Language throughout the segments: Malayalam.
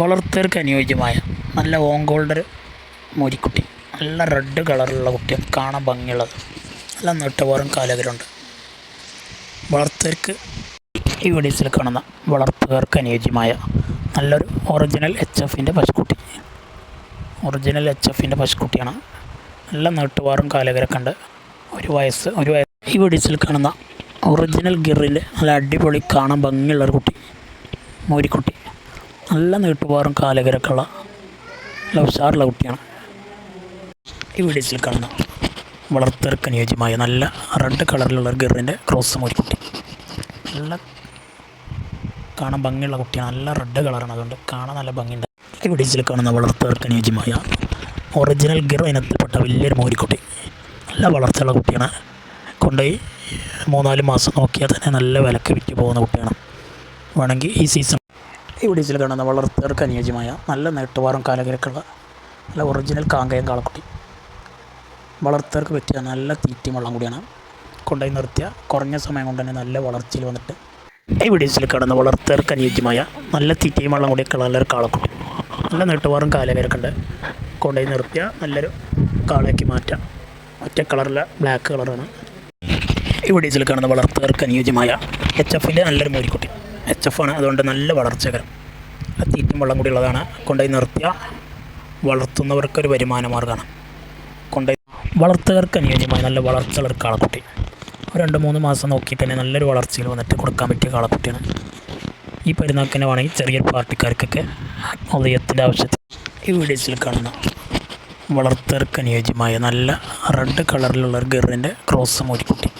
വളർത്തർക്ക് അനുയോജ്യമായ നല്ല ഓങ്കോൾഡർ മോരിക്കുട്ടി. നല്ല റെഡ് കളറുള്ള കുട്ടിയാണ് കാണാൻ ഭംഗിയുള്ളത്. നല്ല നീട്ടവാറും കാലകരുണ്ട്. വളർത്തർക്ക് ഈ വീഡിയോസിൽ കാണുന്ന വളർത്തുകാർക്ക് അനുയോജ്യമായ നല്ലൊരു ഒറിജിനൽ എച്ച് എഫിന്റെ പശുക്കുട്ടി. ഒറിജിനൽ എച്ച് എഫിന്റെ പശുക്കുട്ടിയാണ്. നല്ല നീട്ടുപാറും കാലകരൊക്കെ ഉണ്ട്. ഒരു വയസ്സ് ഒരു വയസ്സ് ഈ വീഡിയോസിൽ കാണുന്ന ഒറിജിനൽ ഗിറിൽ നല്ല അടിപൊളി കാണാൻ ഭംഗിയുള്ളൊരു കുട്ടി. മോരിക്കുട്ടി. നല്ല നീട്ടുപാറും കാലകരക്കുള്ള ലവ് ഉഷാറുള്ള കുട്ടിയാണ്. ഈ വീഡിയോസിൽ കാണുന്ന വളർത്തർക്ക് അനുയോജ്യമായ നല്ല റെഡ് കളറിലുള്ള ഒരു ഗിറിന്റെ ക്രോസ് മോരിക്കുട്ടി നല്ല കാണാൻ ഭംഗിയുള്ള കുട്ടിയാണ്. നല്ല റെഡ് കളറാണ് അതുകൊണ്ട് കാണാൻ നല്ല ഭംഗിയുണ്ട്. ഈ വീഡിയോസിൽ കാണുന്ന വളർത്തർക്ക് അനുയോജ്യമായ ഒറിജിനൽ ഗിർ ഇനത്തിൽപ്പെട്ട വലിയൊരു മോരിക്കുട്ടി നല്ല വളർച്ചയുള്ള കുട്ടിയാണ്. കൊണ്ടുപോയി മൂന്നാൽ മാസം നോക്കിയാൽ തന്നെ നല്ല വിലക്ക് വിറ്റ് പോകുന്ന കുട്ടിയാണ്. വേണമെങ്കിൽ ഈ സീസൺ ഈ വീഡിയോസിൽ കാണുന്ന വളർത്തർക്ക് അനുയോജ്യമായ നല്ല നെട്ടുവാറും കാലകിരക്കുള്ള നല്ല ഒറിജിനൽ കാങ്കയം കാളക്കുട്ടി. വളർത്തർക്ക് പറ്റിയ നല്ല തീറ്റയും വെള്ളം കൂടിയാണ് കൊണ്ടുപോയി നിർത്തിയ. കുറഞ്ഞ സമയം കൊണ്ട് തന്നെ നല്ല വളർച്ചയിൽ വന്നിട്ട് ഈ വീഡിയോസിൽ കാണുന്ന വളർത്തർക്ക് അനുയോജ്യമായ നല്ല തീറ്റയും വെള്ളം കൂടിയൊക്കെ നല്ലൊരു കാളക്കുട്ടി. നല്ല നെട്ടുവാറും കാലകിരക്കുണ്ട്. കൊണ്ടുപോയി നിർത്തിയ നല്ലൊരു കാളയാക്കി മാറ്റാം. ഒറ്റ കളറിലെ ബ്ലാക്ക് കളറാണ്. ഈ വീഡിയോസിൽ കാണുന്ന വളർത്തുകാർക്ക് അനുയോജ്യമായ എച്ച് എഫിന്റെ നല്ലൊരു മൂരിക്കുട്ടി. എച്ച് എഫ് ആണ്. അതുകൊണ്ട് നല്ല വളർച്ചകരം തീറ്റും വെള്ളം കൂടി ഉള്ളതാണ് കൊണ്ടുപോയി നിർത്തിയ വളർത്തുന്നവർക്കൊരു വരുമാന മാർഗമാണ് കൊണ്ടുപോയി വളർത്തുകാർക്ക് അനുയോജ്യമായ നല്ല വളർച്ചയുള്ള ഒരു കാളക്കുട്ടി. രണ്ട് മൂന്ന് മാസം നോക്കിയിട്ട് തന്നെ നല്ലൊരു വളർച്ചയിൽ വന്നിട്ട് കൊടുക്കാൻ പറ്റിയ കാളക്കുട്ടിയാണ്. ഈ പെരുന്നാക്കിനെ വേണമെങ്കിൽ ചെറിയൊരു പാർട്ടിക്കാർക്കൊക്കെ ആത്മോദയത്തിന്റെ ആവശ്യത്തിൽ ഈ വീഡിയോസിൽ കാണുന്ന വളർത്തർക്ക് അനുയോജ്യമായ നല്ല റെഡ് കളറിലുള്ള ഒരു ഗറിന്റെ ക്രോസ് മൂരിക്കുട്ടി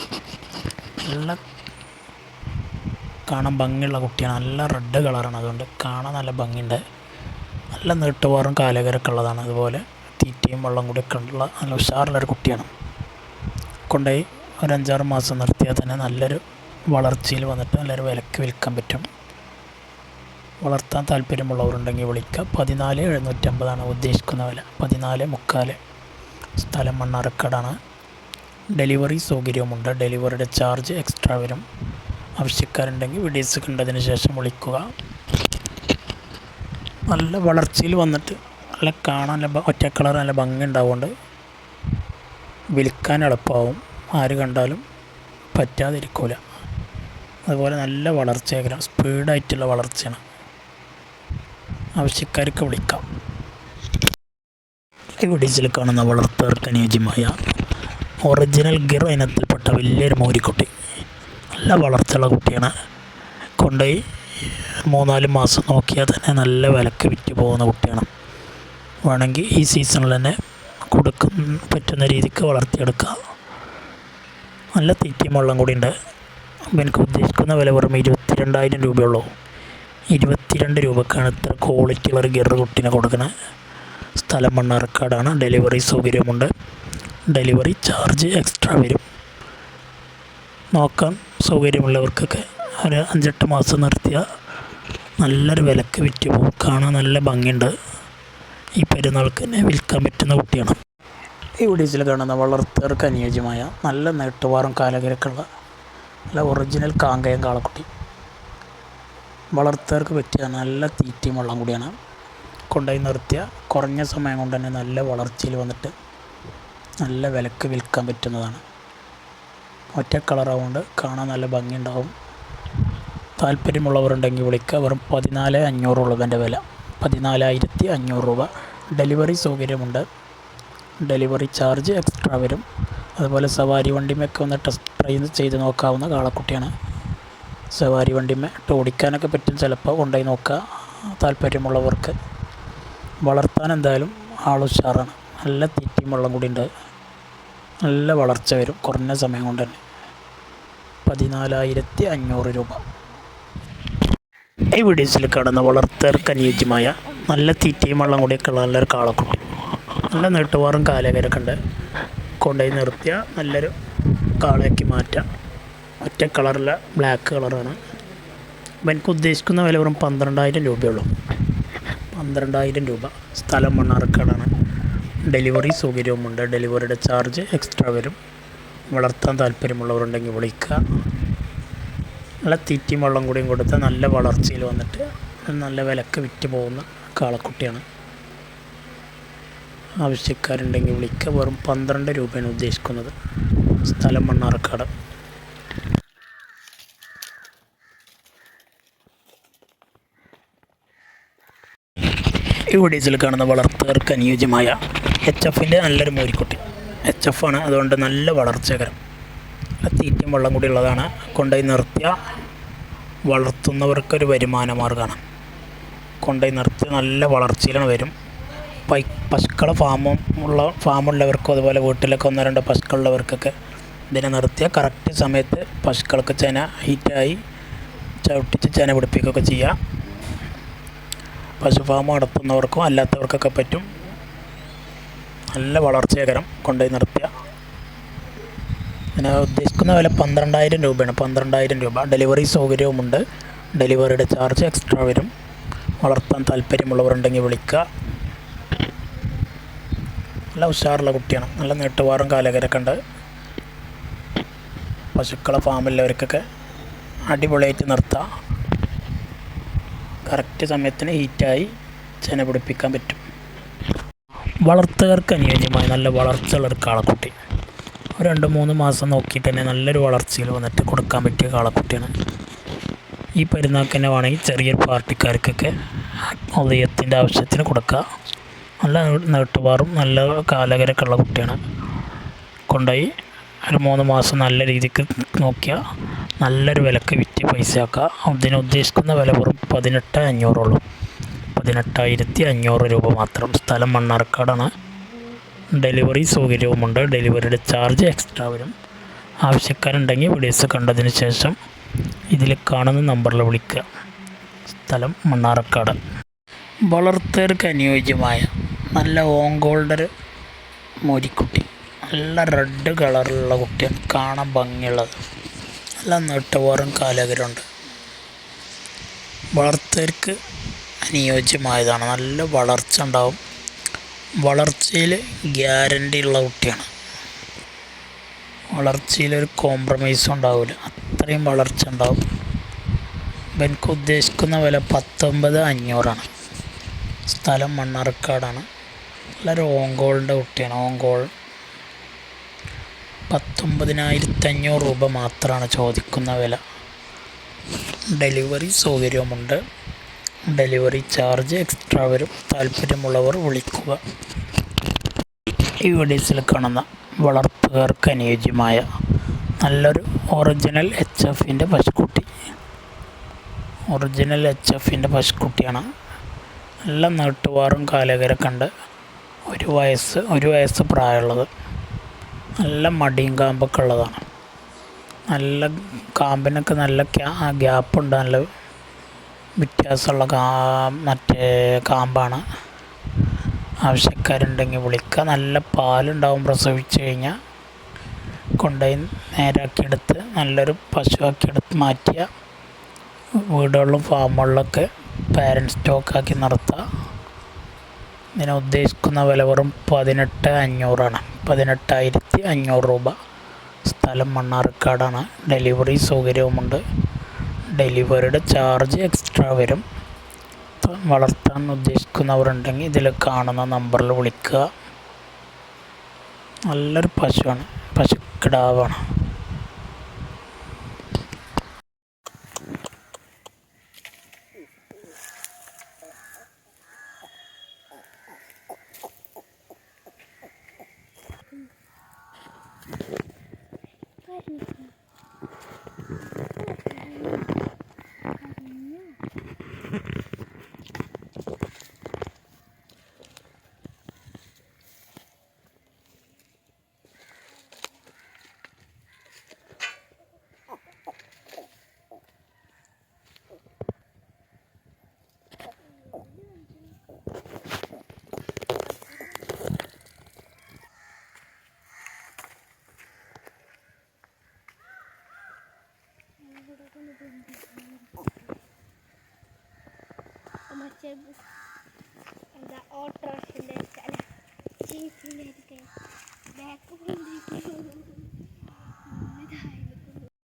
നല്ല കാണാൻ ഭംഗിയുള്ള കുട്ടിയാണ്. നല്ല റെഡ് കളറാണ് അതുകൊണ്ട് കാണാൻ നല്ല ഭംഗിയുണ്ട്. നല്ല നീട്ടുപാറും കാലകരൊക്കെ ഉള്ളതാണ്. അതുപോലെ തീറ്റയും വെള്ളം കൂടിയൊക്കെ ഉള്ള നല്ല ഉഷാറുള്ളൊരു കുട്ടിയാണ്. കൊണ്ടുപോയി ഒരു അഞ്ചാറ് മാസം നിർത്തിയാൽ തന്നെ നല്ലൊരു വളർച്ചയിൽ വന്നിട്ട് നല്ലൊരു വിലക്ക് വിൽക്കാൻ പറ്റും. വളർത്താൻ താല്പര്യമുള്ളവരുണ്ടെങ്കിൽ വിളിക്കുക. പതിനാല് എഴുന്നൂറ്റമ്പതാണ് ഉദ്ദേശിക്കുന്ന വില. പതിനാല് മുക്കാൽ സ്ഥലം മണ്ണാർക്കാടാണ്. ഡെലിവറി സൗകര്യവുമുണ്ട്. ഡെലിവറിയുടെ ചാർജ് എക്സ്ട്രാ വരും. ആവശ്യക്കാരുണ്ടെങ്കിൽ വീഡിയോസ് കണ്ടതിന് ശേഷം വിളിക്കുക. നല്ല വളർച്ചയിൽ വന്നിട്ട് നല്ല കാണാൻ നല്ല ഒറ്റ കളർ നല്ല ഭംഗി ഉണ്ടാവുകൊണ്ട് വിൽക്കാൻ എളുപ്പമാവും. ആര് കണ്ടാലും പറ്റാതിരിക്കില്ല അതുപോലെ നല്ല വളർച്ചയാഗ്രഹം സ്പീഡായിട്ടുള്ള വളർച്ചയാണ്. ആവശ്യക്കാർക്ക് വിളിക്കാം. വീഡിയോസിൽ കാണുന്ന വളർത്തവർക്ക് അനുയോജ്യമായ ഒറിജിനൽ ഗിർ ഇനത്തിൽപ്പെട്ട വലിയൊരു മോരിക്കുട്ടി നല്ല വളർച്ചയുള്ള കുട്ടിയാണ്. കൊണ്ടുപോയി മൂന്നാൽ മാസം നോക്കിയാൽ തന്നെ നല്ല വിലക്ക് വിറ്റ് പോകുന്ന കുട്ടിയാണ്. വേണമെങ്കിൽ ഈ സീസണിൽ തന്നെ കൊടുക്കും പറ്റുന്ന രീതിക്ക് വളർത്തിയെടുക്കുക നല്ല തീറ്റയും വെള്ളം കൂടി ഉണ്ട്. അപ്പോൾ എനിക്ക് ഉദ്ദേശിക്കുന്ന വില വെറും ഇരുപത്തിരണ്ടായിരം രൂപയുള്ളൂ. ഇരുപത്തിരണ്ട് രൂപക്കാണ് ഇത്ര ക്വാളിറ്റി ഉള്ള ഒരു ഗിർ കുട്ടീനെ കൊടുക്കുന്നത്. സ്ഥലം മണ്ണാർക്കാടാണ്. ഡെലിവറി സൗകര്യമുണ്ട്. ഡെലിവറി ചാർജ് എക്സ്ട്രാ വരും. നോക്കാൻ സൗകര്യമുള്ളവർക്കൊക്കെ ഒരു അഞ്ചെട്ട് മാസം നിർത്തിയ നല്ലൊരു വിലക്ക് വിറ്റ് പോകും. കാണാൻ നല്ല ഭംഗിയുണ്ട്. ഈ പെരുന്നാൾക്ക് തന്നെ വിൽക്കാൻ പറ്റുന്ന കുട്ടിയാണ്. ഈ വീഡിയോസിൽ കാണുന്ന വളർത്തുകാർക്ക് അനുയോജ്യമായ നല്ല നെട്ടുവാറും കാലകരക്കുള്ള നല്ല ഒറിജിനൽ കാങ്കയം കാളക്കുട്ടി. വളർത്തുകാർക്ക് പറ്റിയ നല്ല തീറ്റയും വെള്ളം കൂടിയാണ്. കൊണ്ടുപോയി നിർത്തിയ കുറഞ്ഞ സമയം കൊണ്ട് തന്നെ നല്ല വളർച്ചയിൽ വന്നിട്ട് നല്ല വിലക്ക് വിൽക്കാൻ പറ്റുന്നതാണ്. ഒറ്റ കളറാവുകൊണ്ട് കാണാൻ നല്ല ഭംഗിയുണ്ടാവും. താല്പര്യമുള്ളവരുണ്ടെങ്കിൽ വിളിക്കുക. വെറും പതിനാല് അഞ്ഞൂറ് ഉള്ളതിന്റെ വില. പതിനാലായിരത്തി അഞ്ഞൂറ് രൂപ. ഡെലിവറി സൗകര്യമുണ്ട്. ഡെലിവറി ചാർജ് എക്സ്ട്രാ വരും. അതുപോലെ സവാരി വണ്ടിമൊക്കെ ഒന്ന് ടെസ്റ്റ് ഡ്രൈവ് ചെയ്ത് നോക്കാവുന്ന കാളക്കുട്ടിയാണ്. സവാരി വണ്ടിമേ ഓടിക്കാനൊക്കെ പറ്റും. ചിലപ്പോൾ കൊണ്ടുപോയി നോക്കുക. താല്പര്യമുള്ളവർക്ക് വളർത്താൻ എന്തായാലും ആളുഷാറാണ് നല്ല തീറ്റയും വെള്ളം കൂടി ഉണ്ട് നല്ല വളർച്ച വരും കുറഞ്ഞ സമയം കൊണ്ട് തന്നെ. പതിനാലായിരത്തി അഞ്ഞൂറ് രൂപ. ഈ വീഡിയോസിൽ കാണുന്ന വളർത്തർക്ക് അനുയോജ്യമായ നല്ല തീറ്റയും വെള്ളം കൂടിയൊക്കെ ഉള്ള നല്ലൊരു കാളക്കുട്ടി. നല്ല നീട്ടുവാറും കാലകരൊക്കെ ഉണ്ട്. കൊണ്ടുപോയി നിർത്തിയ നല്ലൊരു കാളയാക്കി മാറ്റാം. ഒറ്റ കളറില്ല ബ്ലാക്ക് കളറാണ്. അപ്പം എനിക്ക് ഉദ്ദേശിക്കുന്ന വില വെറും പന്ത്രണ്ടായിരം രൂപയുള്ളൂ പന്ത്രണ്ടായിരം രൂപ സ്ഥലം മണ്ണാർക്കാടാണ്. ഡെലിവറി സൗകര്യവുമുണ്ട്. ഡെലിവറിയുടെ ചാർജ് എക്സ്ട്രാ വരും. വളർത്താൻ താല്പര്യമുള്ളവരുണ്ടെങ്കിൽ വിളിക്കുക. നല്ല തീറ്റയും വെള്ളം കൂടിയും കൊടുത്ത് നല്ല വളർച്ചയിൽ വന്നിട്ട് നല്ല വിലക്ക് വിറ്റ് പോകുന്ന കാളക്കുട്ടിയാണ്. ആവശ്യക്കാരുണ്ടെങ്കിൽ വിളിക്കുക. വെറും പന്ത്രണ്ട് രൂപയാണ് ഉദ്ദേശിക്കുന്നത്. സ്ഥലം മണ്ണാർക്കാട്. ഈ വീഡിയോസിൽ കാണുന്ന വളർത്തുകാർക്ക് അനുയോജ്യമായ എച്ച് എഫിന്റെ നല്ലൊരു മോരിക്കുട്ടി. എച്ച് എഫ് ആണ്. അതുകൊണ്ട് നല്ല വളർച്ചകരം. തീറ്റയും വെള്ളം കൂടി ഉള്ളതാണ്. കൊണ്ടുപോയി നിർത്തിയ വളർത്തുന്നവർക്കൊരു വരുമാന മാർഗമാണ് കൊണ്ടുപോയി നിർത്തി നല്ല വളർച്ചയിലാണ് വരും. പൈ പശുക്കളെ ഫാമും ഉള്ള ഫാമുള്ളവർക്കും അതുപോലെ വീട്ടിലൊക്കെ ഒന്നോ രണ്ടോ പശുക്കളുള്ളവർക്കൊക്കെ ഇതിനെ നിർത്തിയ കറക്റ്റ് സമയത്ത് പശുക്കൾക്ക് ചെന ഹീറ്റായി ചവിട്ടിച്ച് ചെന പിടിപ്പിക്കുകയൊക്കെ ചെയ്യാം. പശു ഫാം നടത്തുന്നവർക്കും അല്ലാത്തവർക്കൊക്കെ പറ്റും. നല്ല വളർച്ചയകരം കൊണ്ടുപോയി നിർത്തിയ. ഞാൻ ഉദ്ദേശിക്കുന്ന വില പന്ത്രണ്ടായിരം രൂപയാണ്. പന്ത്രണ്ടായിരം രൂപ. ഡെലിവറി സൗകര്യവുമുണ്ട്. ഡെലിവറിയുടെ ചാർജ് എക്സ്ട്രാ വരും. വളർത്താൻ താല്പര്യമുള്ളവരുണ്ടെങ്കിൽ വിളിക്കുക നല്ല ഉഷാറുള്ള കുട്ടിയാണ്. നല്ല നീട്ടുവാറും കാലകരൊക്കെ ഉണ്ട്. പശുക്കളെ ഫാമിലുള്ളവർക്കൊക്കെ അടിപൊളിയായിട്ട് നിർത്താം. കറക്റ്റ് സമയത്തിന് ഹീറ്റായി ചെന പിടിപ്പിക്കാൻ പറ്റും. വളർത്തുകാർക്ക് അനുയോജ്യമായ നല്ല വളർച്ചയുള്ള ഒരു കാളക്കുട്ടി. രണ്ട് മൂന്ന് മാസം നോക്കിയിട്ട് തന്നെ നല്ലൊരു വളർച്ചയിൽ വന്നിട്ട് കൊടുക്കാൻ പറ്റിയ കാളക്കുട്ടിയാണ്. ഈ പെരുന്നാൾക്ക് തന്നെ വേണമെങ്കിൽ ചെറിയൊരു പാർട്ടിക്കാർക്കൊക്കെ ഉദയത്തിന്റെ ആവശ്യത്തിന് കൊടുക്കുക നല്ല നീട്ടുപാറും നല്ല കാലകരൊക്കെ ഉള്ള കുട്ടിയാണ്. കൊണ്ടുപോയി ഒരു മൂന്ന് മാസം നല്ല രീതിക്ക് നോക്കിയാൽ നല്ലൊരു വിലക്ക് വിറ്റ് പൈസ ആക്കുക അതിന് ഉദ്ദേശിക്കുന്ന വില വെറും പതിനെട്ട് അഞ്ഞൂറുള്ളൂ പതിനെട്ടായിരത്തി അഞ്ഞൂറ് രൂപ മാത്രം സ്ഥലം മണ്ണാർക്കാടാണ്. ഡെലിവറി സൗകര്യവുമുണ്ട്. ഡെലിവറിയുടെ ചാർജ് എക്സ്ട്രാ വരും. ആവശ്യക്കാരുണ്ടെങ്കിൽ വീഡിയോസ് കണ്ടതിന് ശേഷം ഇതിൽ കാണുന്ന നമ്പറിൽ വിളിക്കുക. സ്ഥലം മണ്ണാർക്കാട്. വളർത്തേർക്ക് അനുയോജ്യമായ നല്ല ഓങ്കോൾഡർ മോരിക്കുട്ടി. നല്ല റെഡ് കളറിലുള്ള കുട്ടിയാണ്. കാണാൻ ഭംഗിയുള്ളത് നല്ല നെട്ടുപോറും കാലകരുണ്ട്. വളർത്തർക്ക് അനുയോജ്യമായതാണ്. നല്ല വളർച്ച ഉണ്ടാവും. വളർച്ചയിൽ ഗ്യാരണ്ടി ഉള്ള കുട്ടിയാണ്. വളർച്ചയിലൊരു കോംപ്രമൈസ് ഉണ്ടാവില്ല. അത്രയും വളർച്ച ഉണ്ടാവും. എനിക്ക് ഉദ്ദേശിക്കുന്ന വില പത്തൊമ്പത് അഞ്ഞൂറാണ്. സ്ഥലം മണ്ണാർക്കാടാണ്. നല്ലൊരു ഓങ്കോളിന്റെ കുട്ടിയാണ് ഓങ്കോൾ പത്തൊമ്പതിനായിരത്തി അഞ്ഞൂറ് രൂപ മാത്രമാണ് ചോദിക്കുന്ന വില. ഡെലിവറി സൗകര്യവുമുണ്ട്. ഡെലിവറി ചാർജ് എക്സ്ട്രാ വരും. താല്പര്യമുള്ളവർ വിളിക്കുക. ഈ വീഡിയോസിൽ കാണുന്ന വളർത്തുകാർക്ക് അനുയോജ്യമായ നല്ലൊരു ഒറിജിനൽ എച്ച് എഫിന്റെ പശുക്കുട്ടി. ഒറിജിനൽ എച്ച് എഫിന്റെ പശുക്കുട്ടിയാണ്. നല്ല നീട്ടുവാറും കാലകരൊക്കെ ഉണ്ട് ഒരു വയസ്സ് ഒരു വയസ്സ് പ്രായമുള്ളത്. നല്ല മടിയും കാമ്പൊക്കെ ഉള്ളതാണ്. നല്ല കാമ്പിനൊക്കെ നല്ല ഗ്യാപ്പുണ്ട്. നല്ല വ്യത്യാസമുള്ള കാ മറ്റേ കാമ്പാണ്. ആവശ്യക്കാരുണ്ടെങ്കിൽ വിളിക്കുക. നല്ല പാലുണ്ടാവും പ്രസവിച്ച് കഴിഞ്ഞാൽ കൊണ്ടുപോയി നേരാക്കിയെടുത്ത് നല്ലൊരു പശുവാക്കിയെടുത്ത് മാറ്റിയ വീടുകളിലും ഫാമുകളിലൊക്കെ പാരന്റ് സ്റ്റോക്കാക്കി നടത്തുക. ഇതിനെ ഉദ്ദേശിക്കുന്ന വില വെറും പതിനെട്ട് അഞ്ഞൂറാണ്. പതിനെട്ടായിരത്തി അഞ്ഞൂറ് രൂപ. സ്ഥലം മണ്ണാർക്കാടാണ്. ഡെലിവറി സൗകര്യവുമുണ്ട്. ഡെലിവറിയുടെ ചാർജ് എക്സ്ട്രാ വരും. വളർത്താൻ ഉദ്ദേശിക്കുന്നവരുണ്ടെങ്കിൽ ഇതിൽ കാണുന്ന നമ്പറിൽ വിളിക്കുക. നല്ലൊരു പശുവാണ്. പശുക്കിടാവാണ്. മറ്റേ എന്താ ഓട്ടോറിക്ഷൻ്റെ അല്ല ജീപ്പിൻ്റെ ബാക്ക്